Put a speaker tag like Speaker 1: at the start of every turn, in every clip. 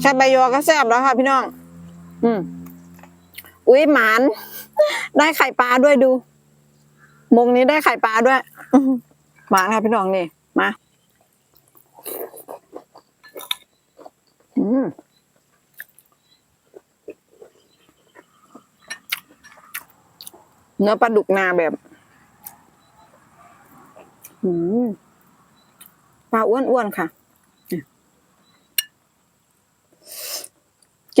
Speaker 1: แค่ใบยอก็แซ่บแล้วค่ะพี่น้อง อืมอุ้ยหมาน ได้ไข่ปลาด้วยดู มงนี้ได้ไข่ปลาด้วยอื้อหือหมานค่ะพี่น้องนี่ มา อืมเนื้อปลาดุกนาแบบอืมปลาอ้วนๆค่ะ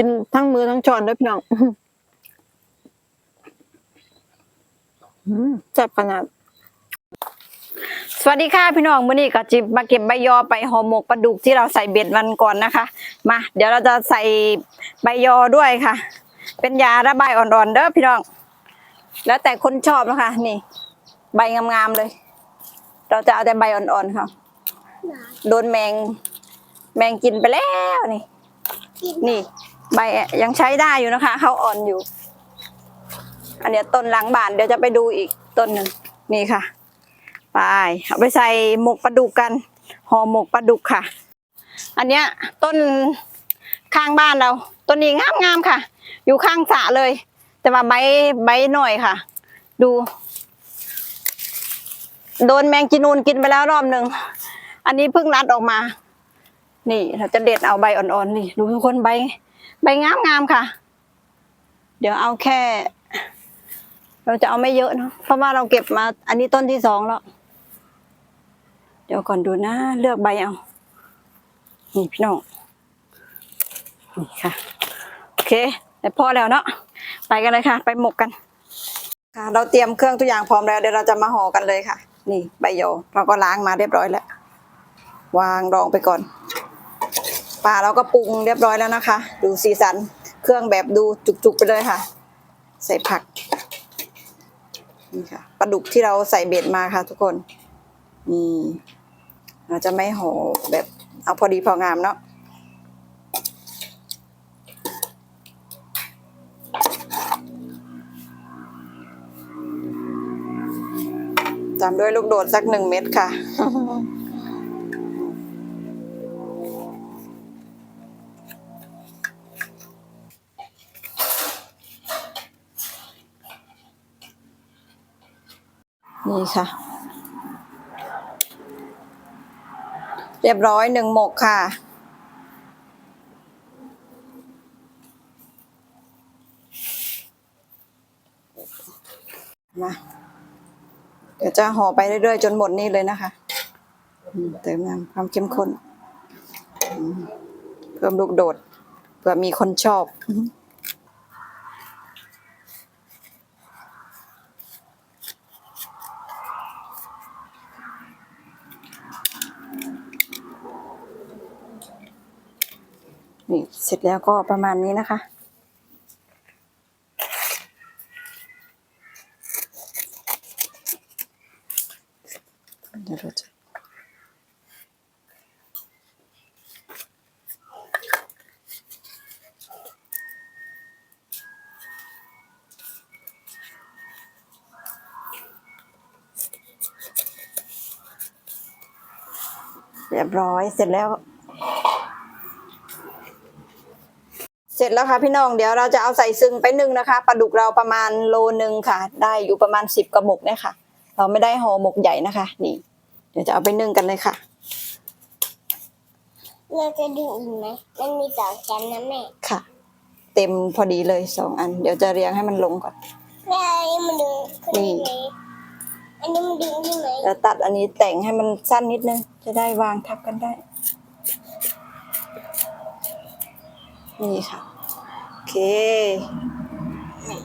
Speaker 1: กินทั้งมือทั้งช้อนด้วยพี่น้องอืมแซ่บขนาด สวัสดีค่ะพี่น้องมื้อนี้ก็จิมาเก็บใบยอไปห่อหมกปลาดุกที่เราใส่เบ็ดวันก่อนนะคะ มา เดี๋ยวเราจะใส่ใบยอด้วยค่ะ เป็นยาระบายอ่อนๆเด้อพี่น้อง แล้วแต่คนชอบนะคะ นี่ ใบงามๆเลย เราจะเอาแต่ใบอ่อนๆค่ะ โดนแมง แมงกินไปแล้วนี่ นี่ ใบยังใช้ได้อยู่นะคะเขาอ่อนอยู่ อันเนี้ยต้นหลังบานเดี๋ยวจะไปดูอีกต้นหนึ่งนี่ค่ะไปเอาไปใส่หมกปลาดุกกันห่อหมกปลาดุกค่ะ อันเนี้ยต้นข้างบ้านเรา ต้นนี้งามงามๆค่ะ อยู่ข้างสระเลย แต่ว่าใบใบหน่อยค่ะ ดู โดนแมงจีนูนกินไปแล้วรอบหนึ่งอันนี้เพิ่งรัดออกมา นี่เราจะเด็ดเอาใบอ่อนๆนี่ ดูทุกคนใบ ใบงามงามๆค่ะ เดี๋ยวเอาแค่ เราจะเอาไม่เยอะเนาะเพราะว่าเราเก็บมา อันนี้ต้นที่สองแล้วเดี๋ยวก่อนดูนะ เลือกใบเอานี่พี่น้องนี่ค่ะโอเคแต่พอแล้วเนาะไปกันเลยค่ะ ไปหมกกันค่ะ เราเตรียมเครื่องทุกอย่างพร้อมแล้วเดี๋ยวเราจะมาห่อกันเลยค่ะ นี่ใบโยเราก็ล้างมาเรียบร้อยแล้ว วางรองไปก่อน ปลาเราก็ปรุงเรียบร้อยแล้วนะคะ ดูสีสันเครื่องแบบดูจุกๆไปเลยค่ะ ใส่ผักนี่ค่ะปลาดุกที่เราใส่เบ็ดมาค่ะ ทุกคนนี่เราจะไม่ห่อแบบเอาพอดีพองามเนาะตามด้วยลูกโดดสักหนึ่งเม็ดค่ะ นี่ค่ะ เรียบร้อยหนึ่งหมกค่ะ มาเดี๋ยวจะห่อไปเรื่อยๆ จนหมดนี่เลยนะคะเติมน้ำความเข้มข้นเพิ่มลูกโดดเผื่อมีคนชอบ นี่เสร็จแล้วก็ประมาณนี้นะคะ เดี๋ยวเราจะเรียบร้อยเสร็จแล้ว เส ร็จแล้วค่ะพี่น้องเดี๋ยวเราจะเอาใส่ซึ่งไปนึ่งนะคะปลาดุกเราประมาณโลนึงค่ะ ได้อยู่ประมาณสิบกระหมกเนี่ยค่ะ เราไม่ได้ห่อหมกใหญ่นะคะ นี่ เดี๋ยวจะเอาไปนึ่งกันเลยค่ะ
Speaker 2: เราจะดึงอีกไหมมันมีสองชั้นนะแม่
Speaker 1: ค่ะ เต็มพอดีเลยสองอัน เดี๋ยวจะเรียงให้มันลงก่อน
Speaker 2: แม่อันนี้มันดึงขึ้น
Speaker 1: นี่
Speaker 2: ได้ไหมอันนี้มันดึงได้ไหม
Speaker 1: แล้วตัดอันนี้แต่งให้มันสั้นนิดนึง จะได้วางทับกันได้นี่ค่ะโอ เคนี่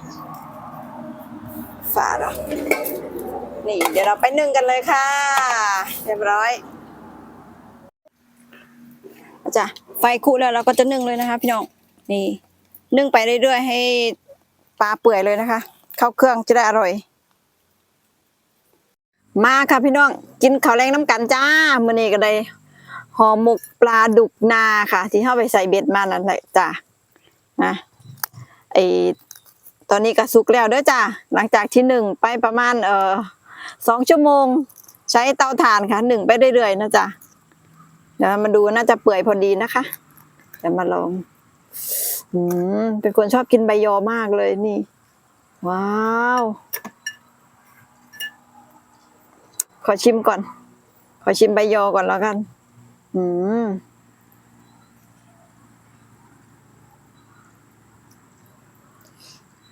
Speaker 1: ฝาเรานี่ เดี๋ยวเราไปนึ่งกันเลยค่ะ เรียบร้อยจ้ะไฟคุแล้วเราก็จะนึ่งเลยนะคะ พี่น้อง นี่ นึ่งไปเรื่อยๆให้ปลาเปื่อยเลยนะคะ เข้าเครื่องจะได้อร่อย มาค่ะพี่น้อง กินข้าวแรงน้ำกันจ้ามื้อนี้ก็ได้ห่อหมกปลาดุกนาค่ะ ที่เข้าไปใส่เบ็ดมานั่นแหละจ้านะ ไอตอนนี้ก็สุกแล้วเด้อจ้าหลังจากที่หนึ่งไปประมาณเออสองชั่วโมง ใช้เตาถ่านค่ะหนึ่งไปเรื่อยๆนะจ้าเดี๋ยวมาดูน่าจะเปื่อยพอดีนะคะแต่มาลองอืมเป็นคนชอบกินใบยอมากเลยนี่ ว้าว ขอชิมก่อน ขอชิมใบยอก่อนแล้วกัน อืม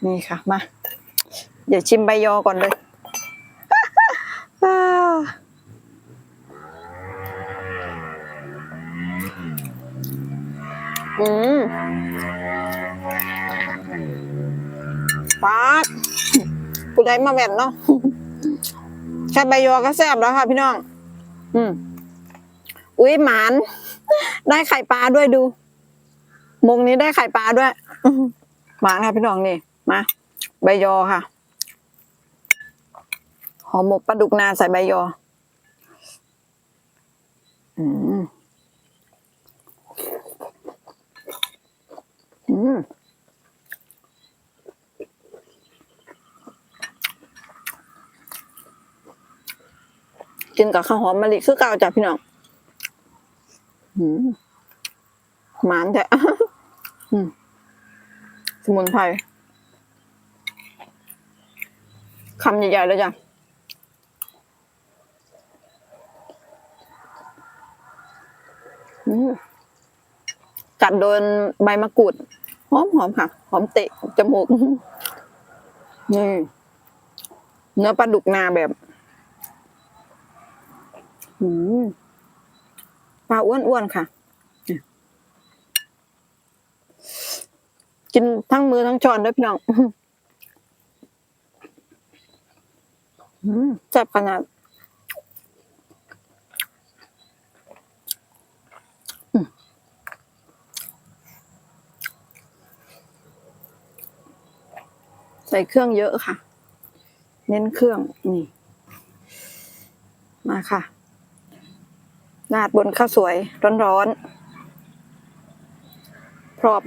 Speaker 1: นี่ค่ะ มา เดี๋ยวชิมใบยอก่อนเลยอืมปาดผู้ใดมาแว่นเนาะแค่ใบยอก็แซ่บแล้วค่ะพี่น้อง อืมอุ้ยหมาน ได้ไข่ปลาด้วยดูมงนี้ได้ไข่ปลาด้วยอื้อหือหมานค่ะพี่น้องนี่ มาใบยอค่ะหอมหมกปลาดุกนาใส่ใบยอ อืม อืมกินกับข้าวหอมมะลิคือเก่าจ้ะพี่น้องอืมหมานจ้ะอืมสมุนไพร คำใหญ่ๆเลยจ้ะอืมกัดโดนใบมะกรูดหอมหอมๆค่ะ หอมเตะจมูกนี่เนื้อปลาดุกนาแบบอืมปลาอ้วนๆค่ะ กินทั้งมือทั้งช้อนด้วยพี่น้อง อืม แซ่บขนาดใส่เครื่องเยอะค่ะ เน้นเครื่องนี่ มาค่ะราดบนข้าวสวยร้อนๆพร้อม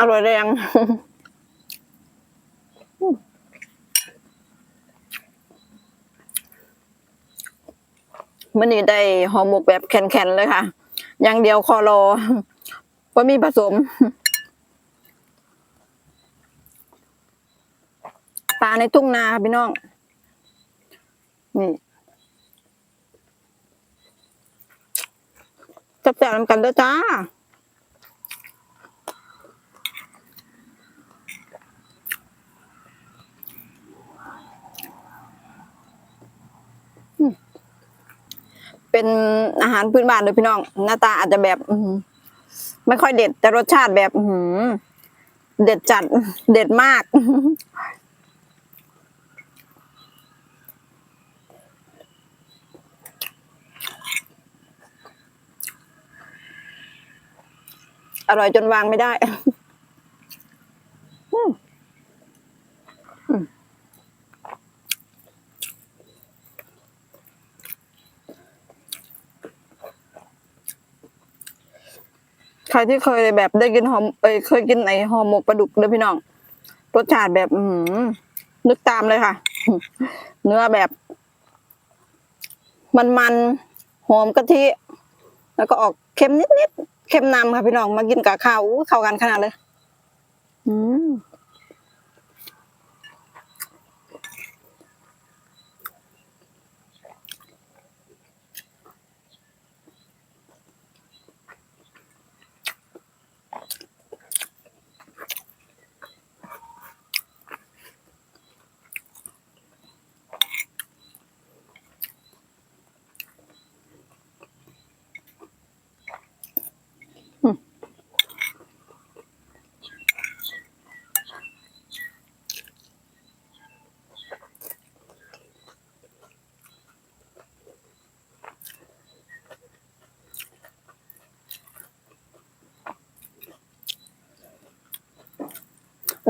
Speaker 1: อร่อยแรงอืมมันนี่ได้ห่อหมกแบบแข็งๆเลยค่ะ อย่างเดียวคอรอว่ามีผสม ปลาในทุ่งนาพี่น้อง นี่จับแจกนำกันด้อจ้า เป็นอาหารพื้นบ้านเลยพี่น้อง หน้าตาอาจจะแบบ อืไม่ค่อยเด็ด แต่รสชาติแบบอืเด็ดจัด เด็ดมาก อร่อยจนวางไม่ได้ อืมอืมใค รที่เคยแบบได้กินหอมเอ้ยเคยกินไอหอมหมกปลาดุกเลยพี่น้องรสชาติแบบอืนึกตามเลยค่ะ เนื้อแบบ มันๆหอมกะทิแล้วก็ออกเค็มนิดๆเค็มนำค่ะพี่น้องมากินกับข้าวเข้ากันขนาดเลย อืม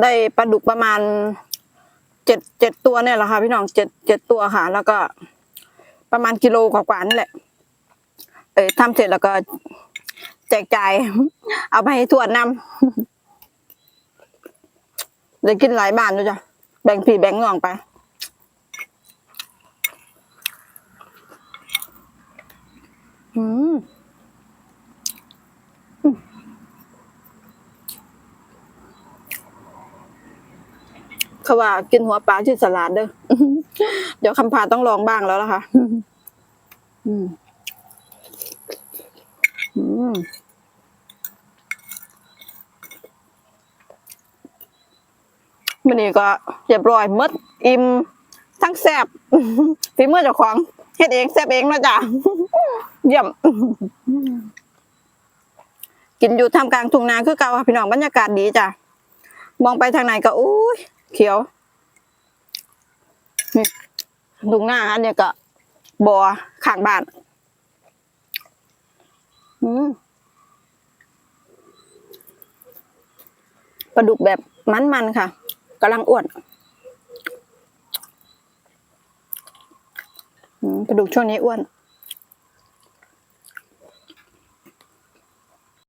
Speaker 1: ได้ปลาดุกประมาณเจ็ดเจ็ดตัวเนี่ยแหละค่ะ พี่น้องเจ็ดเจ็ดตัวค่ะ แล้วก็ประมาณกิโลกว่ากว่านี่แหละ เออทำเสร็จแล้วก็แจกจ่ายเอาไปให้ทวดนำเลยกินหลายบานด้วยจ้ะแบ่งผีแบ่งน้องไปอืม เขาว่ากินหัวปลาที่สลัดเด้อเดี๋ยวคำพาต้องลองบ้างแล้วล่ะค่ะอืมอืมมันนี่ก็เรียบร้อยมดอิ่มทั้งแซบฝีมือเจ้าของเฮ็ดเองแซบเองนะจ๊ะเยี่ยมกินอยู่ท่ามกลางทุ่งนาคือเก่าค่ะพี่น้องบรรยากาศดีจ้ะมองไปทางไหนก็อุ้ย เขียวนี่ทุ่งนาอันนี้ก็บ่อข้างบ้าน อืมปลาดุกแบบมันๆค่ะกำลังอ้วนปลาดุกช่วงนี้อ้วน